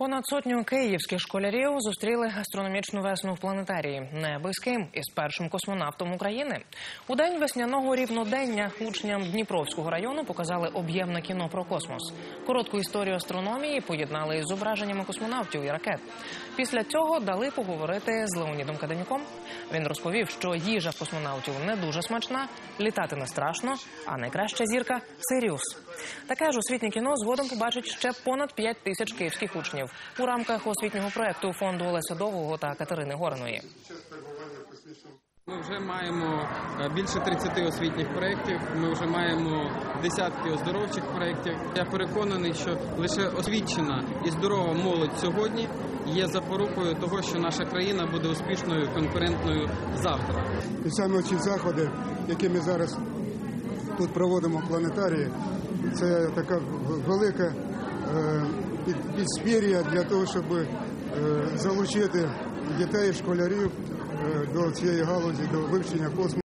Понад сотню київських школярів зустріли астрономічну весну в планетарії. Не аби із першим космонавтом України. У день весняного рівнодення учням Дніпровського району показали об'ємне кіно про космос. Коротку історію астрономії поєднали із зображеннями космонавтів і ракет. Після цього дали поговорити з Леонідом Каденюком. Він розповів, що їжа космонавтів не дуже смачна, літати не страшно, а найкраща зірка Сиріус. Таке ж освітнє кіно згодом побачить ще понад 5 тисяч київських учнів у рамках освітнього проекту фонду Олеся Довгого та Катерини Гореної. Ми вже маємо е, більше 30 освітніх проєктів. Ми вже маємо десятки оздоровчих проєктів. Я переконаний, що лише освічена і здорова молодь сьогодні є запорукою того, що наша країна буде успішною конкурентною завтра. І заходи, які ми зараз тут проводимо в планетарії, це така велика е, підспір'я для того, щоб е, залучити дітей, школярів е, до цієї галузі, до вивчення космосу.